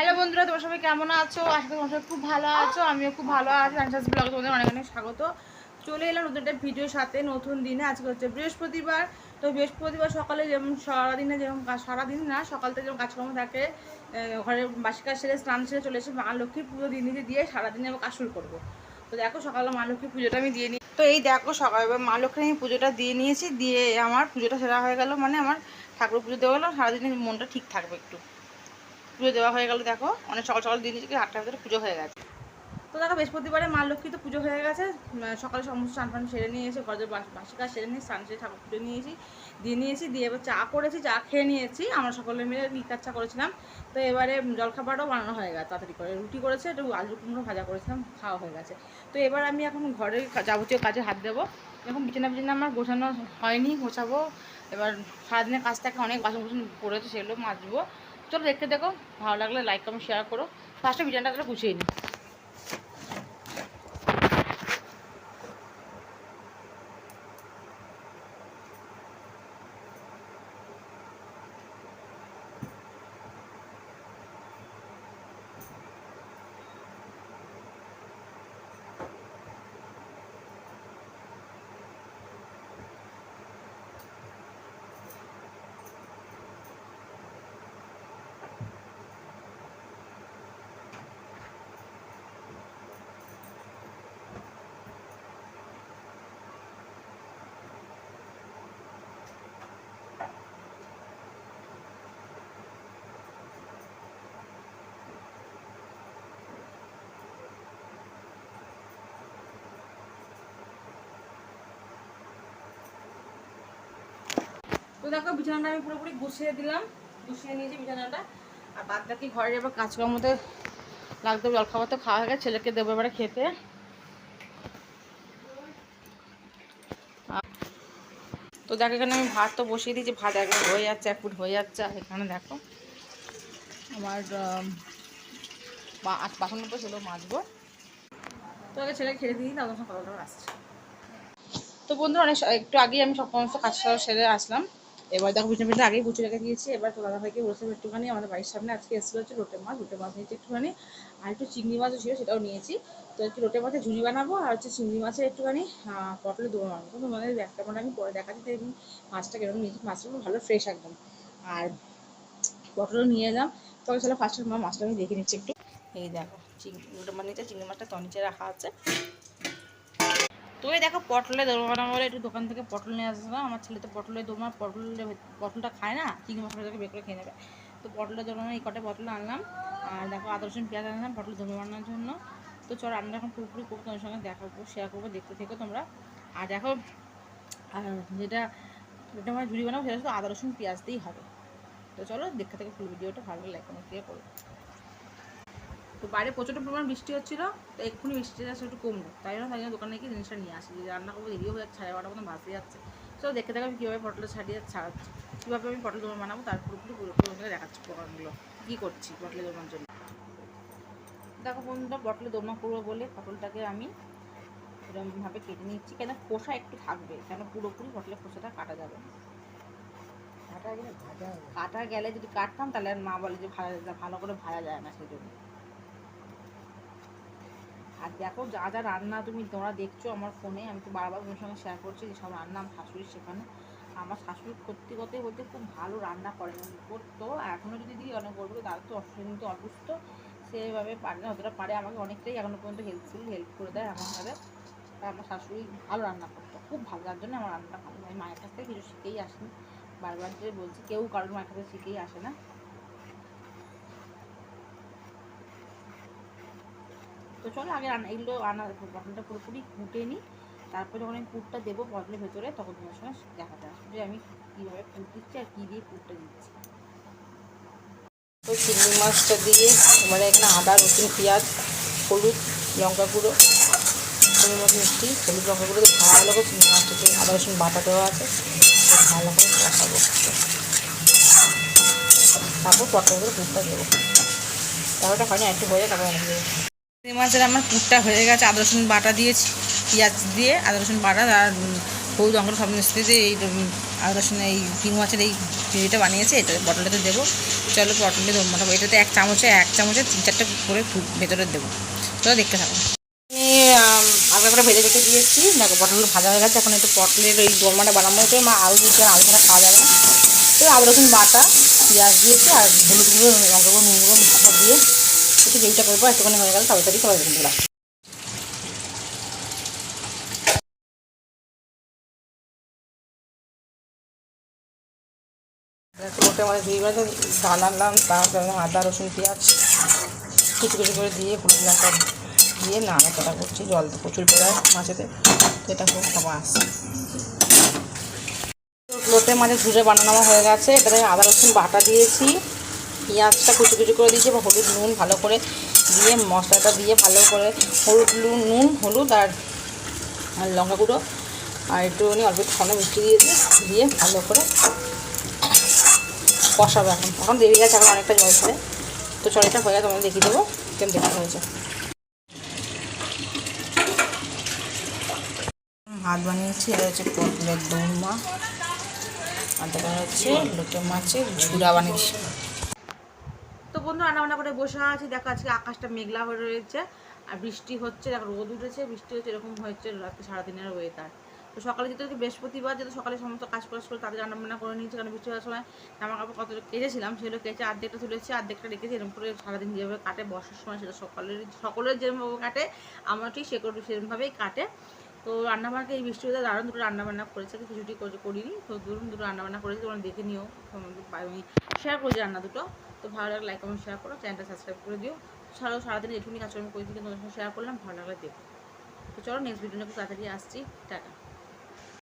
Hello বন্ধুরা তোমার সবাই কেমন আছো? আশা তোমার সবাই খুব ভালো আছো আমিও খুব ভালো আছি। আনসাস ব্লগে তোমাদের অনেক অনেক স্বাগত। চলে এলাম নতুন একটা ভিডিওর সাথে নতুন দিনে। আজকে হচ্ছে বৃহস্পতিবার। তো বৃহস্পতিবার সকালে যেমন সারাদিনে যেমন সারাদিন না সকাল থেকে যেমন কাজকর্ম থাকে আহ, ঘরে বাসি কাজ সেরে স্নান সেরে চলে এসে মা লক্ষ্মীর পুজো দিয়ে নিজে দিয়ে সারাদিনে আমি কাজ শুরু করব। তো দেখো সকালে মা লক্ষ্মীর পুজোটা আমি দিয়ে নিই তো এই দেখো সকাল মা লক্ষ্মীর আমি পুজোটা দিয়ে নিয়েছি দিয়ে আমার পুজোটা সেরা হয়ে গেল। মানে আমার ঠাকুর পুজো দেওয়া হলো সারাদিনে মনটা ঠিক থাকবে একটু। পুজো দেওয়া হয়ে গেল, দেখো। অনেক সকাল সকাল দিয়ে দিয়েছি আটটার ভিতরে পুজো হয়ে গেছে। তো দেখো, বৃহস্পতিবারে মা লক্ষ্মী তো পুজো হয়ে গেছে। সকালে সমস্ত স্নান ফান সেরে নিয়ে এসে ঘরের বাস- কাজ সেরে নিয়ে স্নান সেরে ঠাকুর পুজো নিয়েছি দিয়ে নিয়েছি দিয়ে এবার চা করেছি, চা খেয়ে নিয়েছি। আমরা সকলে মিলে লিকার চা করেছিলাম। তো এবারে জলখাবারও বানানো হয়ে গেছে, তাড়াতাড়ি করে। রুটি করেছে, একটু আলু কুমড়ো ভাজা করেছিলাম, খাওয়া হয়ে গেছে। তো এবার আমি এখন ঘরের কা- যাবতীয় কাজে হাত দেবো। এখন বিছানা বিছানা আমার গোছানো হয়নি, গোছাবো। এবার সারাদিনের কাজ থেকে অনেক বাসন কুসন পড়েছে, সেগুলো মাজবো। চলো দেখতে দেখো ভালো লাগলে লাইক কমেন্ট শেয়ার করো। ফার্স্টে বিছানাটা গুছিয়ে নিই তো দেখো, বিছানাটা আমি পুরোপুরি গুছিয়ে দিলাম, গুছিয়ে নিয়েছি বিছানাটা। আর বাদ বাকি ঘরে এবার লাগতে জল খাবার তো খাওয়া হয়ে গেছে, ছেলেকে দেবো এবারে খেতে। তো দেখো, এখানে আমি ভাত তো বসিয়ে দিয়েছি, ভাত একবার হয়ে যাচ্ছে, এক ফুট হয়ে যাচ্ছে, আর এখানে দেখো, আমার বাসন মতো সেগুলো মাজবো। তো আগে ছেলে খেতে দিই সঙ্গে কথা আসছে। তো বন্ধুরা, অনেক একটু আগেই আমি সমস্ত কাজ সেরে আসলাম। এবার দেখো পিছনে পিছনে আগেই গুছিয়ে রেখে দিয়েছি। এবার তো দাদা ভাইকে বসে একটুখানি আমাদের বাড়ির সামনে আজকে এসেছিল হচ্ছে লোটে মাছ লোটে মাছ নিয়েছি একটুখানি। আর একটু চিংড়ি মাছও ছিল সেটাও নিয়েছি। তো একটু লোটে মাছের ঝুড়ি বানাবো আর হচ্ছে চিংড়ি মাছের একটুখানি আহ, পটলে দোয়া বানাবো। তো তোমাদের একটা মানে আমি পরে দেখাচ্ছি তো মাছটা কেরকম নিয়েছি। মাছটা ভালো ফ্রেশ একদম। আর পটলও নিয়ে এলাম। তবে চলো ফার্স্ট মা মাছটা আমি দেখে নিচ্ছি একটু। এই দেখো চিংড়ি লোটে মাছ নিচে চিংড়ি মাছটা তো নিচে রাখা আছে। তো এই দেখো পটলে দোরমা বানাবো বলে একটু দোকান থেকে পটল নিয়ে আসলাম আমার ছেলে তো পটলের দোরমা, পটলের পটলটা খায় না, চিংড়ি মশলাটাকে বের করে খেয়ে নেবে। তো পটলের দোরমা এই কটা পটল আনলাম। আর দেখো আদা, রসুন, পেঁয়াজ আনলাম পটল দোরমা বানানোর জন্য। তো চলো আমরা এখন পুরোপুরি করব তোমার সঙ্গে দেখাবো শেয়ার করব, দেখতে থেকো তোমরা। আর দেখো, আর যেটা যেটা আমার ঝুড়ি বানাবো সেটা শুধু আদা, রসুন, পেঁয়াজ দিয়েই হবে। তো চলো দেখতে থেকে ফুল ভিডিওটা ভালো লাইক কমেন্ট দিয়ে করো। তো বাইরে প্রচণ্ড পরিমাণ বৃষ্টি হচ্ছিল তো এক্ষুনি বৃষ্টিটা একটু কমলো। তাই জন্য তাই জন্য দোকানে গিয়ে জিনিসটা নিয়ে আসি। যে রান্না করব দেরিও হয়ে যাচ্ছে সাড়ে বারোটা মতো বাজতে যাচ্ছে। তো দেখে দেখো আমি কীভাবে পটলটা ছাড়িয়ে ছাড়াচ্ছি। কীভাবে আমি পটল দোকান বানাবো তার পুরোপুরি পুরোপুরি দেখাচ্ছি প্রোগ্রামগুলো কী করছি পটলের দোকান জন্য। দেখো বন্ধুরা পটলের দোমা করব বলে পটলটাকে আমি এরকমভাবে কেটে নিচ্ছি। কেন খোসা একটু থাকবে কেন পুরোপুরি পটলের খোসাটা কাটা যাবে না। কাটা গেলে ভাজা কাটা গেলে যদি কাটতাম তাহলে আর মা বলে যে ভাজা ভালো করে ভাজা যায় না সেই জন্য আর দেখো যা যা রান্না তুমি তোমরা দেখছ আমার ফোনে, আমি তো বারবার তোমার সঙ্গে শেয়ার করছি যে সব রান্না আমার শাশুড়ি শেখানো। আমার শাশুড়ি সত্যি কথাই বলতে খুব ভালো রান্না করেন, করতো। এখনও যদি দিদি অনেক বলব তার তো অসুস্থ অসুস্থ সেভাবে পারে না অতটা পারে আমাকে অনেকটাই এখনও পর্যন্ত হেল্পফুল হেল্প করে দেয় ঘরে আর আমার শাশুড়ি ভালো রান্না করতো, খুব ভালো তার জন্য আমার রান্নাটা ভালো আমি মায়ের কাছ থেকে কিছু শিখেই আসিনি। বারবার বলছি, কেউ কারোর মায়ের কাছে শিখেই আসে না। তো চলো আগে রান্না এগুলো আনা পটলটা পুরোপুরি কুটে নিই তারপর যখন আমি পুরটা দেবো পটলের ভেতরে, তখন তোমার সঙ্গে দেখাতে আসব যে আমি কীভাবে পুর দিচ্ছি আর কী দিয়ে পুরটা দিচ্ছি। তো চিংড়ি মাছটা দিয়ে এবারে এখানে আদা, রসুন, পেঁয়াজ, হলুদ, লঙ্কা গুঁড়ো পরিমাণ মিষ্টি, হলুদ, লঙ্কা গুঁড়ো ভালো করে চিংড়ি মাছটা দিয়ে আদা, রসুন, বাটা দেওয়া আছে। ভালো করে কষাবো। তারপর পটলের করে পুরটা দেবো। তারপরটা হয়নি, একটু হয়ে তারপর চিংড়ি মাছের আমার পুরটা হয়ে গেছে, আদা, রসুন বাটা দিয়েছি, পেঁয়াজ দিয়ে, আদা, রসুন বাটা আর হলুদ লঙ্কাটা সব মিস্ত্রি দিয়ে এই আদা, রসুন এই হিং মাছের এই গ্রেভিটা বানিয়েছে, এটা পটলটাতে দেবো। চলো দেবো মোটামুটি, এটাতে এক চামচে এক চামচে তিন চারটে করে ভেতরে দেবো। চলো দেখতে থাকো। আমি হালকা করে ভেজে রেখে দিয়েছি। দেখো পটলগুলো ভাজা হয়ে গেছে, এখন একটু পটলের ওই দোরমাটা বানানো হয়েছে মা আলু দিচ্ছে আলু ছাড়া খাওয়া যাবে না। তো আদা, রসুন বাটা, পেঁয়াজ দিয়েছি, আর হলুদ গুঁড়ো, লঙ্কা গুঁড়ো, নুন গুঁড়ো দিয়ে একটু গ্রেভিটা করব, একটুখানি হয়ে গেলে তাড়াতাড়ি সবাই দিলাম লোটে মানে মানে তারপরে আদা, রসুন, পেঁয়াজ, কুচি কুচি করে দিয়ে হলুদ লঙ্কা দিয়ে নাড়াচাড়া করছি, জল প্রচুর বেড়ায় মাছেতে, তো এটা খুব খাবার আসছে। লোটে মাঝে ঝুড়ে বানানো হয়ে গেছে, এটাতে আদা, রসুন বাটা দিয়েছি। পেঁয়াজটা কুচি কুচি করে দিয়েছি এবং হলুদ নুন ভালো করে দিয়ে, মশলাটা দিয়ে ভালো করে হলুদ নুন, হলুদ আর লঙ্কা গুঁড়ো আর একটুখানি অল্প একটু সামনে মিষ্টি দিয়েছি, দিয়ে ভালো করে কষাবো এখন। এখন দেরি গেছে, এখন অনেকটা জল ছেড়ে। তো চড়িটা হয়ে গেছে, তোমাদের দেখিয়ে দেবো কেমন দেখতে হয়েছে। ভাত বানিয়েছি, এটা হচ্ছে পটলের দৌড়মা আর দেখা হচ্ছে লোটে মাছের ঝুড়া বানিয়েছি। তো বন্ধু রান্না বান্না করে বসে আছি। দেখো আজকে আকাশটা মেঘলা হয়ে রয়েছে আর বৃষ্টি হচ্ছে। দেখো রোদ উঠেছে, বৃষ্টি হচ্ছে, এরকম হয়েছে রাত্রে সারাদিনের ওয়েদার তো সকালে যেহেতু বৃহস্পতিবার, যেহেতু সকালে সমস্ত কাজ করে তাদের রান্না বান্না করে নিয়েছি, কারণ বৃষ্টি হওয়ার সময় জামা কাপড় কত কেচেছিলাম সেগুলো কেচে অর্ধেকটা তুলেছি অর্ধেকটা রেখেছি, এরকম করে সারাদিন যেভাবে কাটে, বর্ষার সময় সেটা সকালের সকলের যেরকমভাবে কাটে আমার ঠিক সে সেরকমভাবেই কাটে। তো রান্নাবান্নাকে এই বৃষ্টি হতে দারুণ দুটো রান্নাবান্না করেছে কিছুটি করিনি, তো ধরুন দুটো রান্নাবান্না করেছে, তোমরা দেখে নিও আমি শেয়ার করেছি রান্না দুটো, তো ভালো লাগলে লাইক কমেন্ট শেয়ার করো চ্যানেলটা সাবস্ক্রাইব করে দিও। ছাড়াও সারাদিন এটুকুনি কাজকর্ম করে দিকে তোমাদের সঙ্গে শেয়ার করলাম, ভালো লাগলে দেখো। তো চলো নেক্সট ভিডিও নিয়ে তাড়াতাড়ি আসছি, টাটা।